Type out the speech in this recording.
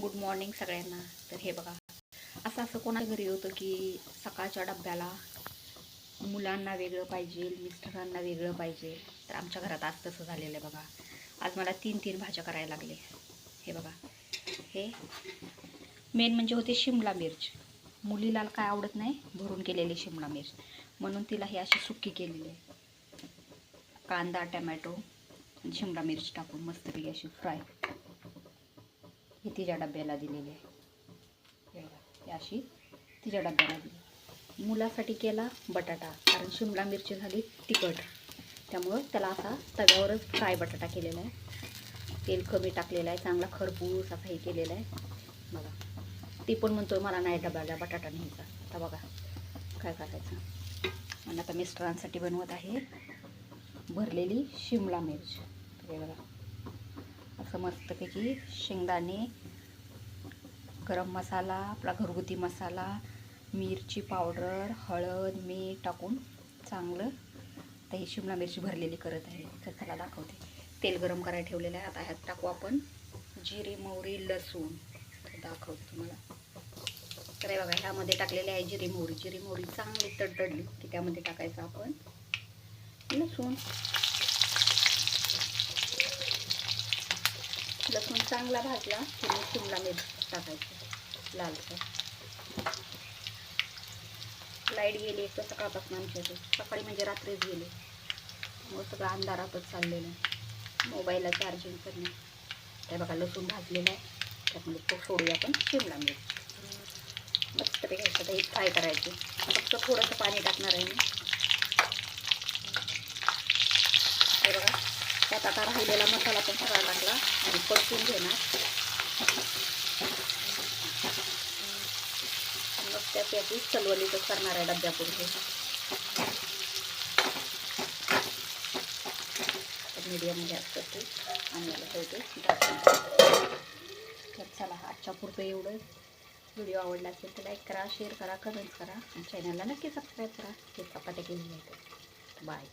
Good morning सगळ्यांना. तर हे बघा. असं असं कोणाच्या घरी होतं की सकाळच्या डब्याला मुलांना वेगळं पाहिजे मिस्टरांना वेगळं पाहिजे. तर आमच्या घरात आज तसं झालेलं आहे बघा. आज मला तीन तीन भाज्या करायला लागले. हे बघा. हे मेन म्हणजे होते शिमला मिर्च. मुलीला काय आवडत नाही? भरून केलेली शिमला मिर्च. म्हणून तिला ही अशी सुक्की केलेली. आहे कांदा टमॅटो आणि शिमला मिरची टाकून मस्तपैकी अशी फ्राय ही तिच्या डब्याला दिलेली आहे. बघा, अशी तिच्या डब्याला दिली. मुलासाठी केला बटाटा कारण शिमला मिरची झाली तिखट. त्यामुळं त्याला असा तव्यावरच फ्राय बटाटा केलेला आहे. तेल कमी टाकलेलं आहे चांगला खरपूस असा हे केलेला आहे. बघा. ती पण म्हणतो मला नाही डब्याला बटाटा न्यायचा. आता बघा काय करायचं. आणि आता मिस्टरांसाठी बनवत आहे भरलेली शिमला मिरची. हे बघा. असं मस्तपैकी शेंगदाणे गरम मसाला आपला घरगुती मसाला मिरची पावडर हळद मीठ टाकून चांगलं आता ही शिमला मिरची भरलेली करत आहे. तर त्याला दाखवते. तेल गरम करायला ठेवलेलं आहे. आता ह्यात टाकू आपण जिरे मोहरी लसूण. दाखवते तुम्हाला. तर हे बघा ह्यामध्ये टाकलेले आहे जिरे मोहरी. जिरे मोहरी चांगली तडतडली. की त्यामध्ये टाकायचं आपण लसूण. लसूण चांगला भाजला की मग शिमला मिरच टाकायचं लालसर. लाइट गेली एक तर सकाळपासून आमच्या इथे. सकाळी म्हणजे रात्रीच गेली. मग सगळं अंधारातच चाललेलं आहे. मोबाईलला चार्जिंग करणे. त्या बघा लसूण भाजलेलं आहे. त्यामुळे तो सोडूया आपण शिमला मिरच. मस्तपैकी घ्यायचं हे फ्राय करायचे. फक्त थोडंसं पाणी टाकणार आहे मी हे बघा त्यात आता राहिलेला मसाला पण सगळा टाकला आणि परतून घेणार. मग त्या त्याची सलवलीतच करणार आहे डब्यापुरते. मीडियम गॅस करते आणि याला ठेवते तर चला आजच्या पुरतं एवढं. व्हिडिओ आवडला असेल तर लाईक करा शेअर करा कमेंट करा. आणि चॅनलला नक्की सबस्क्राईब करा. हे चपात्या बाय